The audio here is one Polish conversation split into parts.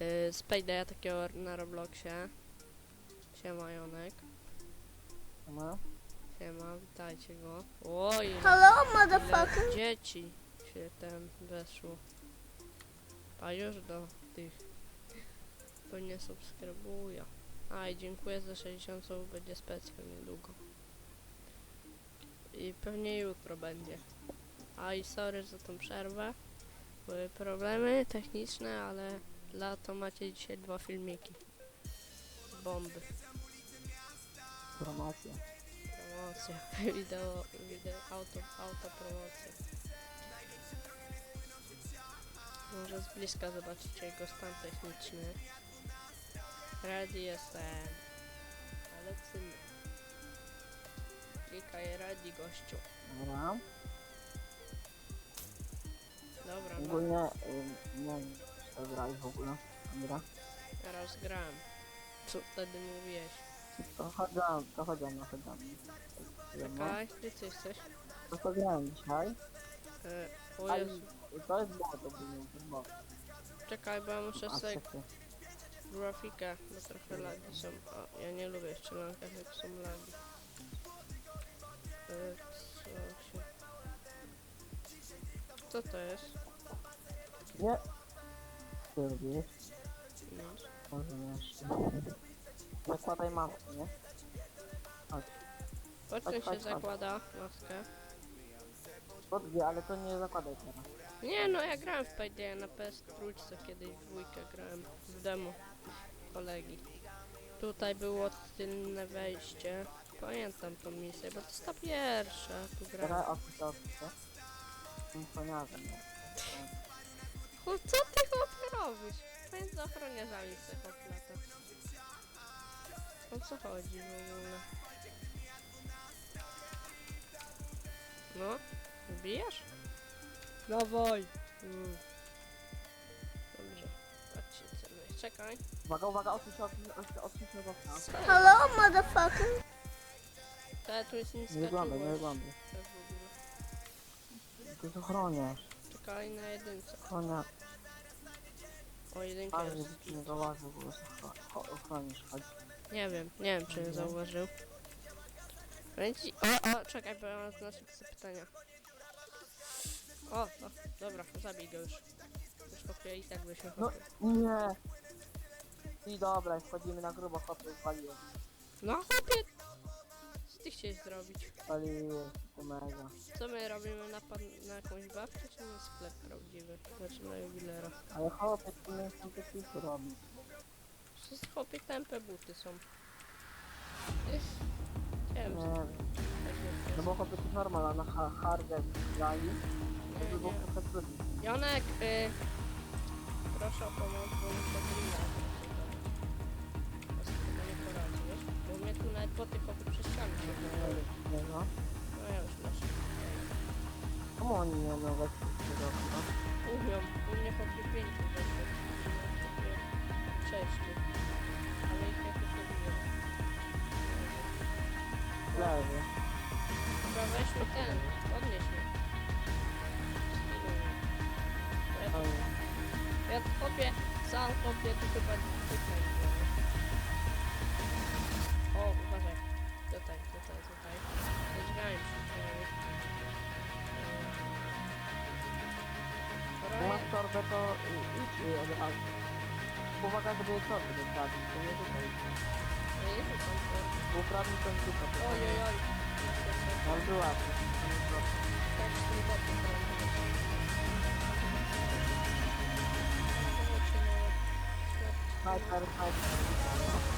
yy, z Paydaya takiego na Robloxie. Siema Jonek. No. Siema, witajcie go. Oj, Hello, ile motherfucker. dzieci się ten weszło. A już do tych pewnie subskrybuję. A i dziękuję za 60 słów, będzie specjal niedługo. I pewnie jutro będzie. A i sorry za tą przerwę. Były problemy techniczne, ale dla to macie dzisiaj dwa filmiki. Bomby. Promocja. Promocja. Wideo, wideo, auto, auto promocja. Może z bliska zobaczycie jego stan techniczny. Ready jestem. Ale cymy. Klikaj ready gościu. Dobra. Dobra, no, Ogólnie czy to grałeś w ogóle. Teraz gram. Co wtedy mówiłeś? To chodzą, to chodzą, no chodzą. No. Czekaj, gdzie ty jesteś? To co grałem dzisiaj. E, o Ale Jezu. to jest bot ogólnie, to jest bot. Czekaj, bo ja muszę A sobie grafikę, bo trochę lagi są. O, ja nie lubię strzelankach, jak są lagi. E, Co się... Co to jest? Nie. Robisz? Może nie jeszcze. Zakładaj maskę, nie? Po czym Chodź, się chodź, chodź. zakłada maskę? Pod dwie, ale to nie zakładaj teraz. Nie no, ja grałem w Paydaya na PS trójce, kiedyś w dwójkę grałem w demo kolegi. Tutaj było tylne wejście. Pamiętam tą misję, bo to jest ta pierwsza, tu grałem. Teraz ofice, ofice. Symfoniarzem. Chu, co ty chłopie robisz? Między ochroniarzami se koplata. O co chodzi w ogóle? No? Wbijasz? Dawaj! Mm. Dobrze. Patrzcie, celuję. Czekaj. Uwaga, uwaga, odsuń odsuń, odsuń, odsuń się od okna. Co? Hello, motherfucker. To tu jest niska Nie wyglądaj, nie czułość. wyglądaj. Tak w ogóle. To jest ochroniarz. Czekaj na jedynce. Ochroniarz. O, jedynka Ale jest. nie zauważył, bo jest ochro- ochroniarz. Chodź. Nie wiem, nie wiem czy nie zauważył. Kręci... O, o, czekaj, bo ja mam znaczek zapytania. O, o, dobra, zabij go już. Już chłopie i tak byśmy No chłopie. nie. I dobra, wchodzimy na grubo, chłopie, zwaliłem. No chłopie! Chciałeś zrobić? To mega. Co my robimy? Napad na jakąś babcię czy na sklep prawdziwy? Znaczy na jubilera. Ale chłopie, ty nie te filmy robić. Wszyscy chłopie tępe buty są. Ech, Nie Nie wiem, co tak No bo chłopie, to normal, a na ha hardzie grali, to by Nie, było nie. trochę trudniej. Jonek, y, proszę o pomoc, bo mi to po tych chłopie przez ścianę Nie, nie no. No ja już masz. Czemu oni nie umieją wejść do okna? Umią, u mnie chłopie pięciu chłopie sześciu. Ale ich jakoś nie lubię. Lewy. Chyba weź mi ten, podnieś mnie. Ja, ja chłopie, sam chłopie, tu chyba tutaj. Uważaj. Tutaj, tutaj, tutaj. Te drzwiami. Jak masz torbę, to i- idź i od razu. Uwaga, żeby jej torbę nie trafić, to nie tutaj. No nie rzucam to. Bo prawie to jest tylko. Oj, oj, oj. Ale była to. Tak, z tym bokiem teraz no. Snajper, snajper.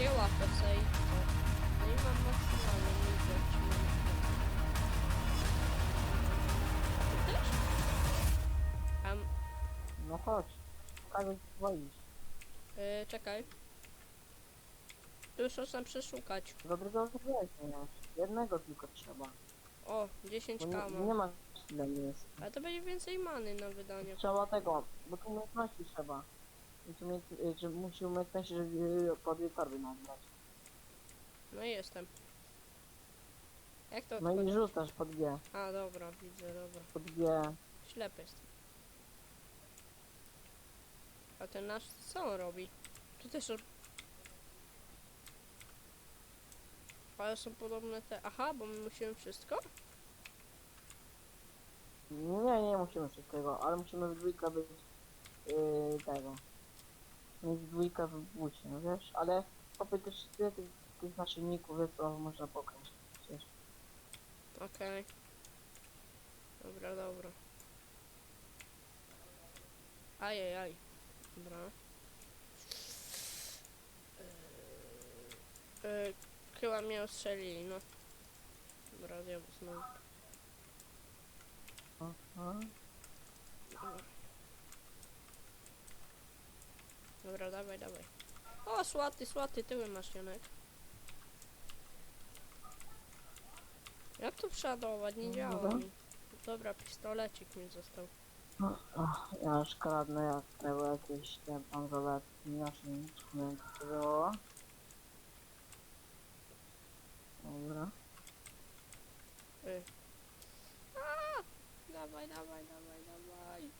Takie łapę sej. No i mam maksymalnie nic zatrzymane. Ty też? Am, No chodź. Pokażę ci wolisz. y, czekaj. Tu już można przeszukać. Dobrego weźmiesz. Jednego tylko trzeba. O, 10 Bo nie, kama. nie masz tyle miejsc. Ale to będzie więcej many na wydanie. Trzeba tego, bo tu umiejętności trzeba. I tu umie, y, że musi umiejętności, żeby po dwie torby nagrać. No i jestem. Jak to No i rzucasz pod G. A, dobra, widzę, dobra. Pod G. Ślepy jestem. A ten nasz co on robi? Tu też... Ale są podobne te... Aha, bo my musimy wszystko? Nie, nie musimy wszystkiego, ale musimy w dwójkę być yy, tego. Mieć dwójkę w bucie, no wiesz? Ale popy też tyle tych, tych naszyjników jest, to można pokraść. Przecież. Okej. Dobra, dobra. Ajajaj. Dobra. Yy, chyba mnie ostrzelili, no. Dobra, znowu. Aha. Dobra. Dobra, dawaj, dawaj. O, słaty, słaty, tyły masz, Janek. Jak to przeładować? Nie No, działa dobra. mi. Dobra, pistolecik mi został. No, ach, ja już kradnę jak tego jakieś te bransoletki, naszyjniki, nie wiem co to było. Dobra. Y. Dawaj, dawaj, dawaj, dawaj.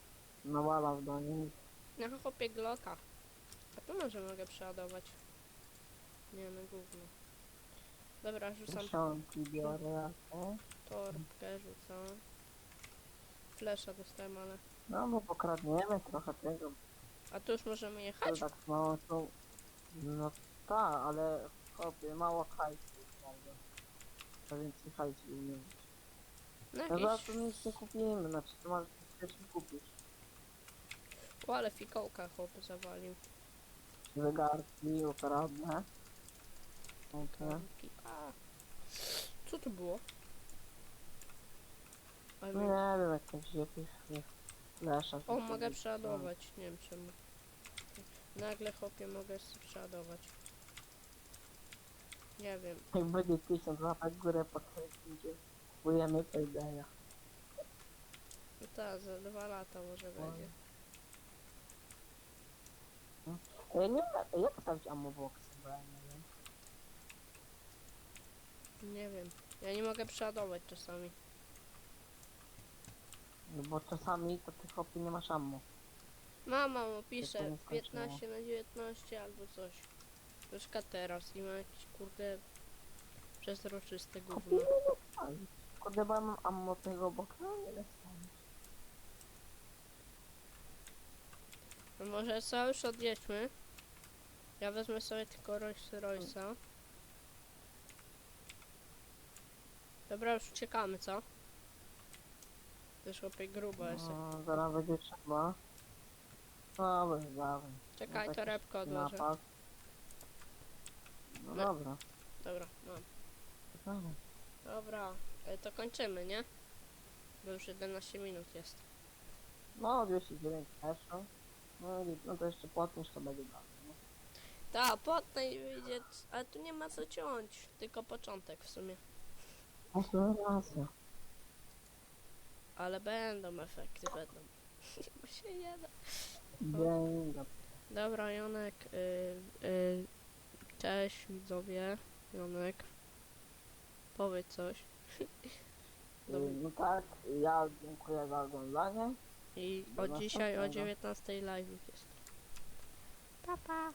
Nawala do nich. Na chopie glota. A tu może mogę przeładować. Nie, no gówno. Dobra, rzucam Dziesiątki biorę. okej. torbkę, rzucam. Flesza dostałem, ale... No bo pokradniemy trochę tego. A tu już możemy To jechać? tak mało są. No tak, ale chłopie, mało hajsu. prawda? To więcej hajsu nie mieć. No No za jakieś... to nic nie kupimy, znaczy to możesz coś kupić. O, ale fikołka chłop zawalił. Zegarki, ukradnę. Okej. A. Co to było? No mi- nie wiem, jakieś, jakieś flesza. O, mogę przeładować. Nie wiem czemu. Nagle chłopie mogę s- przeładować. Nie wiem. Jak będzie tysiąc łapek w górę po idzie. Kupujemy Paydaya. No tak, za dwa lata może będzie. Ja nie wiem, jak stawić ammo boxy, bo ja nie wiem. Nie wiem. Ja nie mogę przeładować czasami. No bo czasami to ty chłopie nie masz ammo. Nie skończyło. 15 na 19 albo coś. Troszkę teraz i ma jakieś kurde przezroczyste gówno. Kupię nie dostaniesz. Kurde, bo ja mam ammo tego boxa, nie dostaniesz. No może co już odjedźmy. Ja wezmę sobie tylko Rolls Royce'a. Dobra, już uciekamy, co? Też chłopie grubo jest. No, zaraz będzie trzeba. No, bez dawaj. Czekaj, taki torebkę odłożę. Napad. No No. dobra. Dobra, mam. Dobra, e, to kończymy, nie? Bo już 11 minut jest. No, 209 też. No, no to jeszcze płatność to będzie dalej. Ta, potem wyjdzie, ale tu nie ma co ciąć, tylko początek w sumie. No to racja. Ale będą efekty, będą. Bo się nie da. Dobra, Jonek, y, y, cześć widzowie, Jonek, powiedz coś. Dobra. Y, No tak, ja dziękuję za oglądanie. I od dzisiaj o następnego. 19 live jest. Pa, pa.